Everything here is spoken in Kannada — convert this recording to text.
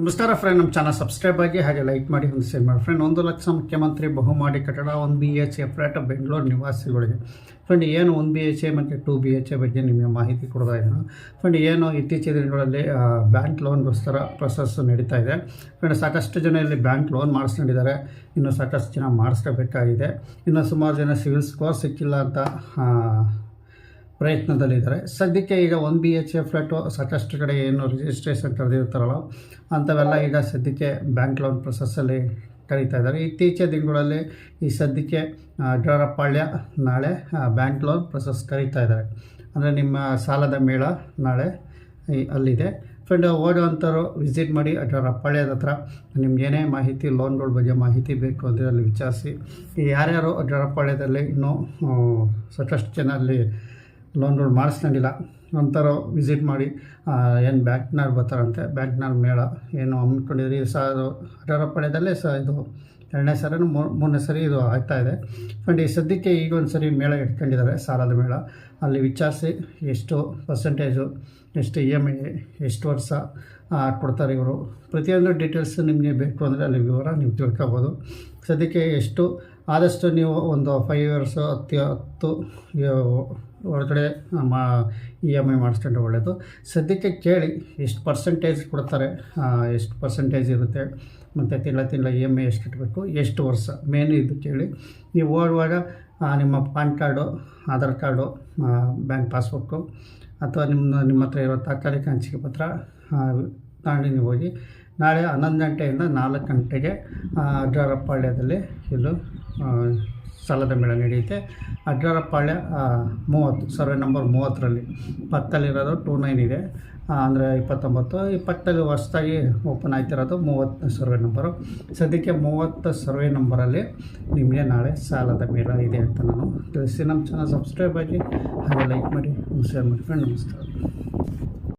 ನಮಸ್ಕಾರ ಫ್ರೆಂಡ್ ನಮ್ಮ ಚಾನಲ್ ಸಬ್ಸ್ಕ್ರೈಬ್ ಆಗಿ ಹಾಗೆ ಲೈಕ್ ಮಾಡಿ ಒಂದು ಶೇರ್ ಮಾಡಿ. ಫ್ರೆಂಡ್ ಒಂದು ಲಕ್ಷ ಮುಖ್ಯಮಂತ್ರಿ ಬಹುಮಾಡಿ ಕಟ್ಟಡ, ಒಂದು B H K flat Bengaluru ನಿವಾಸಿಗಳಿಗೆ. ಫ್ರೆಂಡ್ ಏನು ಒಂದು ಬಿ ಎಚ್ ಎ ಮತ್ತು ಟು ಬಿ ಎಚ್ ಎ ಬಗ್ಗೆ ನಿಮಗೆ ಮಾಹಿತಿ ಕೊಡ್ತಾ ಇದ್ದೀನಿ. ಫ್ರೆಂಡ್ ಏನು ಇತ್ತೀಚಿನ ದಿನಗಳಲ್ಲಿ ಬ್ಯಾಂಕ್ ಲೋನ್ಗೋಸ್ಕರ ಪ್ರೊಸೆಸ್ ನಡೀತಾ ಇದೆ. ಫ್ರೆಂಡ್ ಸಾಕಷ್ಟು ಜನ ಇಲ್ಲಿ ಬ್ಯಾಂಕ್ ಲೋನ್ ಮಾಡಿಸ್ಕೊಂಡಿದ್ದಾರೆ. ಇನ್ನು ಸಾಕಷ್ಟು ಜನ ಮಾಡಿಸ್ಕೋಬೇಕಾಗಿದೆ. ಇನ್ನು ಸುಮಾರು ಜನ ಸಿವಿಲ್ ಸ್ಕೋರ್ ಸಿಕ್ಕಿಲ್ಲ ಅಂತ ಪ್ರಯತ್ನದಲ್ಲಿದ್ದಾರೆ. ಸದ್ಯಕ್ಕೆ ಈಗ one B H K flat ಸಾಕಷ್ಟು ಕಡೆ ಏನು ರಿಜಿಸ್ಟ್ರೇಷನ್ ಕರೆದಿರ್ತಾರಲ್ಲ ಅಂಥವೆಲ್ಲ ಈಗ ಸದ್ಯಕ್ಕೆ ಬ್ಯಾಂಕ್ ಲೋನ್ ಪ್ರೊಸೆಸ್ಸಲ್ಲಿ ಕರೀತಾ ಇದ್ದಾರೆ. ಇತ್ತೀಚಿನ ದಿನಗಳಲ್ಲಿ ಈ ಸದ್ಯಕ್ಕೆ ಪಾಳ್ಯ ನಾಳೆ ಬ್ಯಾಂಕ್ ಲೋನ್ ಪ್ರೊಸೆಸ್ ಕರೀತಾ ಇದ್ದಾರೆ. ಅಂದರೆ ನಿಮ್ಮ ಸಾಲದ ಮೇಳ ನಾಳೆ ಅಲ್ಲಿದೆ. ಫ್ರೆಂಡ್ ಓಡುವಂಥವ್ರು ವಿಸಿಟ್ ಮಾಡಿ ಪಾಳ್ಯದ ಹತ್ರ ನಿಮ್ಗೆ ಏನೇ ಮಾಹಿತಿ ಲೋನ್ಗಳ ಬಗ್ಗೆ ಮಾಹಿತಿ ಬೇಕು ಅಂದರೆ ಅಲ್ಲಿ ವಿಚಾರಿಸಿ ಯಾರ್ಯಾರು ಪಾಳ್ಯದಲ್ಲಿ ಇನ್ನೂ ಸಾಕಷ್ಟು ಜನ ಅಲ್ಲಿ ಲೋನ್ಗಳು ಮಾಡಿಸ್ಕೊಂಡಿಲ್ಲ ನಂತರ ವಿಸಿಟ್ ಮಾಡಿ ಏನು ಬ್ಯಾಂಕ್ನವ್ರು ಬರ್ತಾರಂತೆ, ಬ್ಯಾಂಕ್ನವ್ರ ಮೇಳ, ಏನು ಹಮ್ಮಿಕೊಂಡಿದ್ರಿ ಸಹ ಅದು ಅಟಾರಪಾಳ್ಯದಲ್ಲೇ ಸಹ ಇದು ಎರಡನೇ ಸರಿ ಮೂರನೇ ಸರಿ ಇದು ಆಗ್ತಾಯಿದೆ ಫ್ರೆಂಡ್ ಈ ಸದ್ಯಕ್ಕೆ ಈಗ ಒಂದು ಸರಿ ಮೇಳ ಇಟ್ಕೊಂಡಿದ್ದಾರೆ, ಸಾಲದ ಮೇಳ. ಅಲ್ಲಿ ವಿಚಾರಿಸಿ ಎಷ್ಟು ಪರ್ಸೆಂಟೇಜು ಎಷ್ಟು ಇ ಎಂ ಐ ಎಷ್ಟು ವರ್ಷ ಕೊಡ್ತಾರೆ ಇವರು. ಪ್ರತಿಯೊಂದು ಡೀಟೇಲ್ಸ್ ನಿಮಗೆ ಬೇಕು ಅಂದರೆ ಅಲ್ಲಿ ವಿವರ ನೀವು ತಿಳ್ಕೊಬೋದು. ಸದ್ಯಕ್ಕೆ ಎಷ್ಟು, ಆದಷ್ಟು ನೀವು ಒಂದು ಫೈವ್ ಇಯರ್ಸು ಹತ್ತು ಹತ್ತು ಒಳಗಡೆ ಮಾ ಇ ಎಂ ಐ ಮಾಡಿಸ್ಕೊಂಡ್ರೆ ಒಳ್ಳೆಯದು ಸದ್ಯಕ್ಕೆ ಕೇಳಿ, ಎಷ್ಟು ಪರ್ಸೆಂಟೇಜ್ ಕೊಡ್ತಾರೆ ಎಷ್ಟು ಪರ್ಸೆಂಟೇಜ್ ಇರುತ್ತೆ, ಮತ್ತು ತಿಂಗಳ ತಿಂಗಳ ಇ ಎಂ ಐ ಎಷ್ಟು ಕಟ್ಟಬೇಕು ಎಷ್ಟು ವರ್ಷ ಮೇನ್ ಇದು ಕೇಳಿ. ನೀವು ಓಡುವಾಗ ನಿಮ್ಮ PAN card, Aadhaar card bank passbook, ಅಥವಾ ನಿಮ್ಮ ನಿಮ್ಮ ಹತ್ರ ಇರೋ ತಾತ್ಕಾಲಿಕ ಹಂಚಿಕೆ ಪತ್ರ ತಾಂಡಿ ನೀವು ಹೋಗಿ, ನಾಳೆ ಹನ್ನೊಂದು ಗಂಟೆಯಿಂದ ನಾಲ್ಕು ಗಂಟೆಗೆ ಅಡ್ರಾರಪಾಳ್ಯದಲ್ಲಿ ಇಲ್ಲೂ ಸಾಲದ ಮೇಳ ನಡೆಯುತ್ತೆ. ಅಡ್ರಾರಪಾಳ್ಯ ಆ, ಮೂವತ್ತು ಸರ್ವೆ ನಂಬರ್ ಮೂವತ್ತರಲ್ಲಿ ಪತ್ತಲ್ಲಿರೋದು ಟೂ ನೈನ್ ಇದೆ. ಅಂದರೆ ಇಪ್ಪತ್ತೊಂಬತ್ತು. ಈ ಹೊಸ್ದಾಗಿ ಓಪನ್ ಆಯ್ತಿರೋದು ಮೂವತ್ತು ಸರ್ವೆ ನಂಬರು. ಸದ್ಯಕ್ಕೆ ಮೂವತ್ತು ಸರ್ವೆ ನಂಬರಲ್ಲಿ ನಿಮಗೆ ನಾಳೆ ಸಾಲದ ಮೇಳ ಇದೆ ಅಂತ ನಾನು ತಿಳಿಸಿ ನಮ್ಮ ಚಾನಲ್ ಸಬ್ಸ್ಕ್ರೈಬ್ ಆಗಿ ಹಾಗೆ ಲೈಕ್ ಮಾಡಿ ಶೇರ್ ಮಾಡಿ ನಮಸ್ಕಾರ.